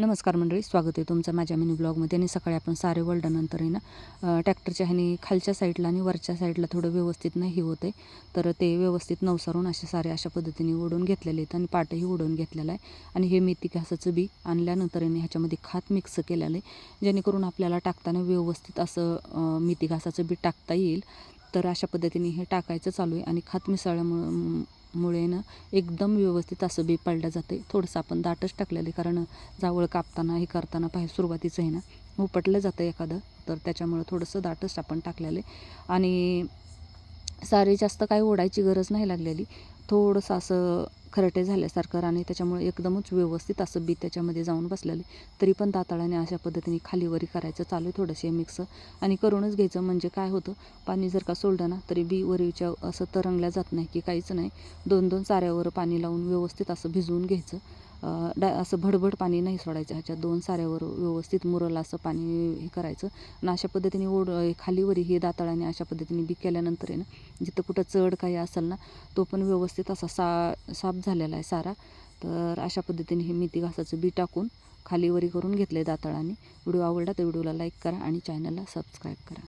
नमस्कार मंडळी स्वागत आहे तुमचं माझ्या मिनी ब्लॉगमध्ये. आणि सकाळी आपण सारे वळल्यानंतर आहे ना ट्रॅक्टरच्या ह्याने खालच्या साईडला आणि वरच्या साईडला थोडं व्यवस्थित नाही होत आहे तर ते व्यवस्थित नवसारून असे सारे अशा पद्धतीने ओढून घेतलेले आहेत आणि पाटही ओढून घेतलेला आहे. आणि हे मेथी घासाचं बी आणल्यानंतर आहे ह्याच्यामध्ये खात मिक्स केलेलं आहे. जेणेकरून आपल्याला टाकताना व्यवस्थित असं मेथी घासाचं बी टाकता येईल. तर अशा पद्धतीने हे टाकायचं चालू आहे. आणि खात मिसळल्यामुळं मुळे ना एकदम व्यवस्थित असं बी पडलं जाते थोडंसं आपण दाटच टाकलेलं आहे कारण जावळ कापताना हे करताना पाहिजे सुरुवातीचं आहे ना उपटलं जातं एखादं तर त्याच्यामुळं थोडंसं दाटच आपण टाकलेलं आहे. आणि सारे जास्त काही ओढायची गरज नाही लागलेली. थोडंसं असं खरटे झाल्यासारखं आणि त्याच्यामुळे एकदमच व्यवस्थित असं बी त्याच्यामध्ये जाऊन बसलेलं तरी पण दाताळाने अशा पद्धतीने खालीवरी करायचं चालू आहे थोडंसे मिक्स आणि करूनच घ्यायचं म्हणजे काय होतं पाणी जर का सोडलं ना तरी बी वरीच्या असं तरंगल्या जात नाही की काहीच नाही. दोन दोन चाऱ्यावर पाणी लावून व्यवस्थित असं भिजवून घ्यायचं. डा असं भडभड पाणी नाही सोडायचं. ह्याच्यात दोन साऱ्यावर व्यवस्थित मुरलं असं पाणी हे करायचं. आणि अशा पद्धतीने ओढ खालीवरी हे दाताळाने अशा पद्धतीने बी केल्यानंतर आहे ना जिथं कुठं चढ काही असेल ना तो पण व्यवस्थित असा सा साफ झालेला आहे सारा. तर अशा पद्धतीने हे मेथी घासाचं बी टाकून खालीवरी करून घेतलं आहे दाताळाने. व्हिडिओ आवडला तर व्हिडिओला लाईक करा आणि चॅनलला सबस्क्राईब करा.